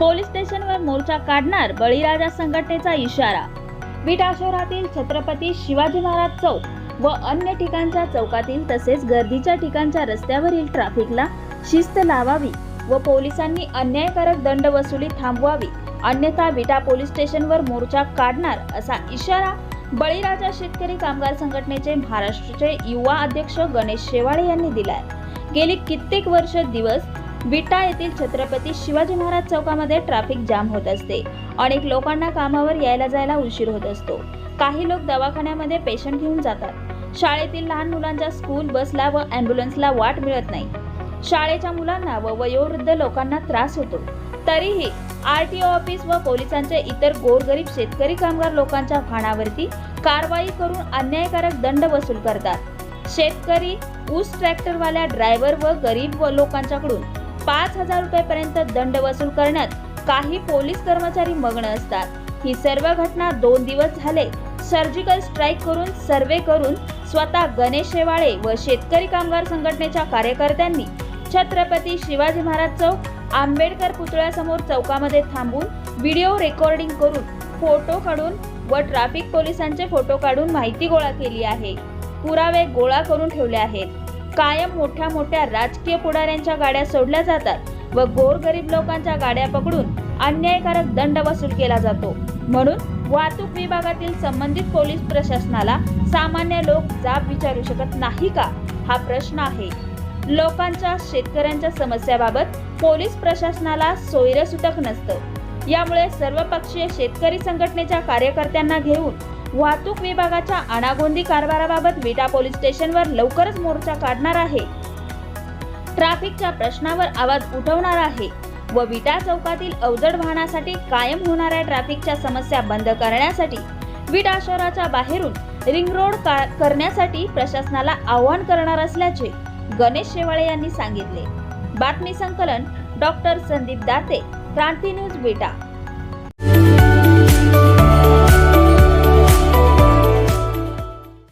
Police स्टेशनवर मोर्चा काढणार बळीराजा संघटनेचा इशारा. विटा शहरातील छत्रपती शिवाजी महाराज चौक व अन्य ठिकाणच्या चौकातील तसेच गर्दीच्या ठिकाणच्या रस्त्यावरील ट्रॅफिकला शिस्त लावावी व पोलिसांनी अन्यायकारक दंड वसुली थांबवावी. अन्यथा विटा पोलीस स्टेशनवर मोर्चा काढणार असा इशारा बळीराजा शेतकरी कामगार संघटनेचे महाराष्ट्राचे युवा अध्यक्ष गणेश शेवाळे यांनी दिलाय. गेली कित्येक वर्ष दिवस विटा येथील छत्रपती शिवाजी महाराज चौकामध्ये ट्रॅफिक जाम होत असते. अनेक लोकांना कामावर यायला जायला उशीर होत असतो. काही लोक दवाखान्यामध्ये पेशंट घेऊन जातात. शाळेतील लहान मुलांच्या स्कूल बसला व ॲम्ब्युलन्सला वाट मिळत नाही. शाळेच्या मुलांना व वयोवृद्ध लोकांना त्रास होतो. तरीही आर टी ओ ऑफिस व पोलिसांचे इतर गोरगरीब शेतकरी कामगार लोकांच्या खाणावरती कारवाई करून अन्यायकारक दंड वसूल करतात. शेतकरी ऊस ट्रॅक्टरवाल्या ड्रायव्हर व गरीब व लोकांच्याकडून पाच हजार रुपयेपर्यंत दंड वसूल करण्यात काही पोलीस कर्मचारी मग्न असतात. ही सर्व घटना दोन दिवस झाले सर्जिकल स्ट्राईक करून सर्वे करून स्वतः गणेश शेवाळे व शेतकरी कामगार संघटनेच्या कार्यकर्त्यांनी छत्रपती शिवाजी महाराज चौक आंबेडकर पुतळ्यासमोर चौकामध्ये थांबून व्हिडिओ रेकॉर्डिंग करून फोटो काढून व ट्रॅफिक पोलिसांचे फोटो काढून माहिती गोळा केली आहे. पुरावे गोळा करून ठेवले आहेत. कायम मोठ्या मोठ्या राजकीय पुढाऱ्यांच्या गाड्या सोडल्या जातात व गोरगरीब लोकांच्या गाड्या पकडून अन्यायकारक दंड वसूल केला जातो. म्हणून वाहतूक विभागातील संबंधित पोलीस प्रशासनाला सामान्य लोक जाब विचारू शकत नाही का? हा प्रश्न आहे. लोकांच्या शेतकऱ्यांच्या समस्याबाबत पोलीस प्रशासनाला सोयरसूतक नसतं. यामुळे सर्वपक्षीय शेतकरी संघटनेच्या कार्यकर्त्यांना घेऊन वाहतूक विभागाच्या अनागोंदी कारभाराबाबत विटा पोलीस स्टेशनवर लवकरच मोर्चा काढणार आहे. ट्रॅफिकच्या प्रश्नावर आवाज उठवणार आहे व विटा चौकातील अवजड वाहनासाठी कायम होणाऱ्या ट्रॅफिकच्या समस्या बंद करण्यासाठी विटा शहराच्या बाहेरून रिंग रोड का- करण्यासाठी प्रशासनाला आवाहन करणार असल्याचे गणेश शेवाळे यांनी सांगितले. बातमी संकलन डॉक्टर संदीप दाते क्रांती न्यूज विटा.